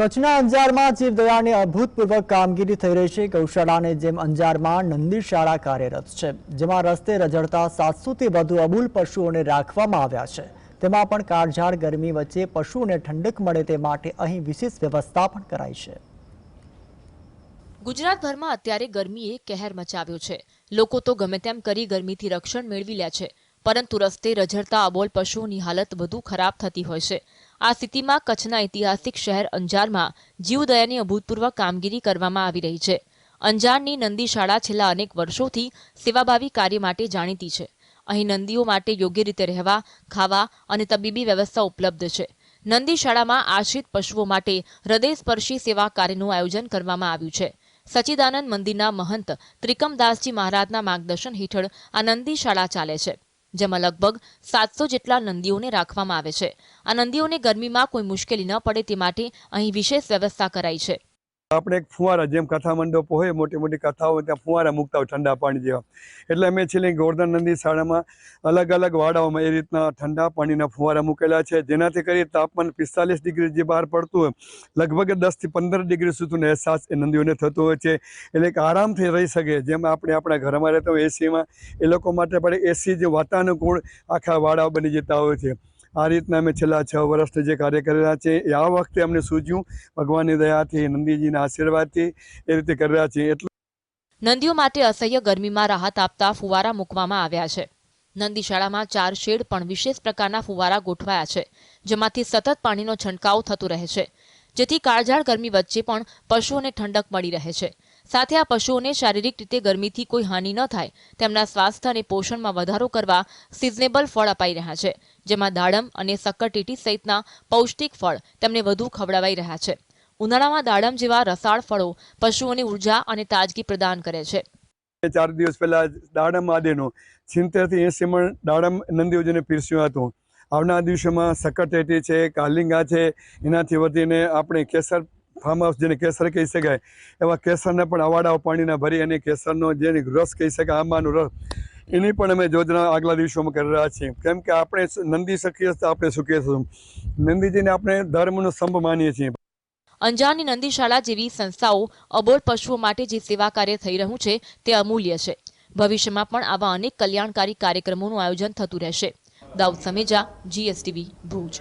કચ્છના અંજારમાં જીવદયાની અભૂતપૂર્વ કામગીરી થઈ રહી છે. ગૌશાળાને જેમ અંજારમાં નંદી શાળા કાર્યરત છે, જેમાં રસ્તે રજડતા સાતસોથી વધુ અબૂલ પશુઓને રાખવામાં આવ્યા છે. તેમાં પણ કાળઝાળ ગરમી વચ્ચે પશુઓને ઠંડક મળે તે માટે અહીં વિશેષ વ્યવસ્થા પણ કરાઈ છે. ગુજરાતભરમાં અત્યારે ગરમીએ કહેર મચાવ્યો છે. લોકો તો ગમે તેમ કરી ગરમીથી રક્ષણ મેળવી લે છે, પરંતુ રસ્તે રઝળતા અબોલ પશુઓની હાલત વધુ ખરાબ થતી હોય છે. આ સ્થિતિમાં કચ્છના ઐતિહાસિક શહેર અંજારમાં જીવદયાની અભૂતપૂર્વ કામગીરી કરવામાં આવી રહી છે. અંજારની નંદી શાળા છેલ્લા અનેક વર્ષોથી સેવાભાવી કાર્ય માટે જાણીતી છે. અહીં નંદીઓ માટે યોગ્ય રીતે રહેવા, ખાવા અને તબીબી વ્યવસ્થા ઉપલબ્ધ છે. નંદી શાળામાં આશ્રિત પશુઓ માટે હૃદયસ્પર્શી સેવા કાર્યનું આયોજન કરવામાં આવ્યું છે. સચ્ચિદાનંદ મંદિરના મહંત ત્રિકમદાસજી મહારાજના માર્ગદર્શન હેઠળ આ નંદી શાળા ચાલે છે. જેમાં લગભગ સાતસો જેટલા નંદીઓને રાખવામાં આવે છે. આ નંદીઓને ગરમીમાં કોઈ મુશ્કેલી ન પડે તે માટે અહીં વિશેષ વ્યવસ્થા કરાઈ છે. આપણે એક ફુવારા જેમ કથા મંડપો હોય, મોટી મોટી કથાઓ ત્યાં ફુવારા મૂકતા હોય ઠંડા પાણી જેવા. એટલે અમે છેલ્લે ગોવર્ધન નંદી શાળામાં અલગ અલગ વાડાઓમાં એ રીતના ઠંડા પાણીના ફુવારા મૂકેલા છે, જેનાથી કરી તાપમાન પિસ્તાલીસ ડિગ્રી જે બહાર પડતું હોય, લગભગ દસથી પંદર ડિગ્રી સુધીનો અહેસાસ એ નંદીઓને થતો હોય છે. એટલે કે આરામથી રહી શકે, જેમ આપણે આપણા ઘરમાં રહેતા હોય એસીમાં એ લોકો માટે પણ એસી જે વાતાનુકૂળ આખા વાડાઓ બની જતા હોય છે. આ રીતના અમે છેલ્લા છ વર્ષથી જે કાર્ય કરી રહ્યા છે એ આ વખતે અમને સૂજ્યું. ભગવાનની દયાથી, નંદીજીના આશીર્વાદથી એ રીતે કરી રહ્યા છીએ. એટલું નંદીઓ માટે અસહ્ય ગરમીમાં રાહત આપતા ફુવારા મૂકવામાં આવ્યા છે. નંદી શાળામાં ચાર શેડ પણ વિશેષ પ્રકારના ફુવારા ગોઠવાયા છે, જેમાંથી સતત પાણીનો છંટકાવ થતો રહે છે. જેથી કાળઝાળ ગરમી વચ્ચે પણ પશુઓને ઠંડક મળી રહે છે. સાથે આ પશુઓને શારીરિક રીતે ગરમીથી કોઈ હાનિ ન થાય, તેમના સ્વાસ્થ્ય અને પોષણમાં વધારો કરવા સિઝનેબલ ફળ અપાઈ રહ્યા છે. જેમાં દાડમ અને સક્કરટીટી સહિતના પૌષ્ટિક ફળ તેમને વધુ ખવડાવાઈ રહ્યા છે. ઉનાળામાં દાડમ જેવા રસાળ ફળો પશુઓને ઊર્જા અને તાજગી પ્રદાન કરે છે. ચાર દિવસ પહેલા દાડમ આદિનું સિત્તેરથી એસી મણ દાડમ નંદીઓજીને પીરસ્યું હતું. આવનાર દિવસોમાં સક્કરટેટી છે, કાલિંગા છે, એનાથી વધીને આપણે કેસર ફાર્મ હાઉસ જેને કેસર કહી શકાય, એવા કેસરને પણ અવાડાઓ પાણીના ભરી અને કેસરનો જેને રસ કહી શકાય, આંબાનો રસ એની પણ અમે યોજના આગલા દિવસોમાં કરી રહ્યા છીએ. કેમ કે આપણે નંદી શકીએ તો આપણે સુખીએ છું નંદીજીને આપણે ધર્મનો સ્તંભ માનીએ છીએ. અંજારની નંદી શાળા જેવી સંસ્થાઓ અબોલ પશુઓ માટે જે સેવા કાર્ય થઈ રહ્યું છે, તે અમૂલ્ય છે. ભવિષ્યમાં પણ આવા અનેક કલ્યાણકારી કાર્યક્રમોનું આયોજન થતું રહેશે. દાઉદ સમેજા જીએસટીવી ભુજ.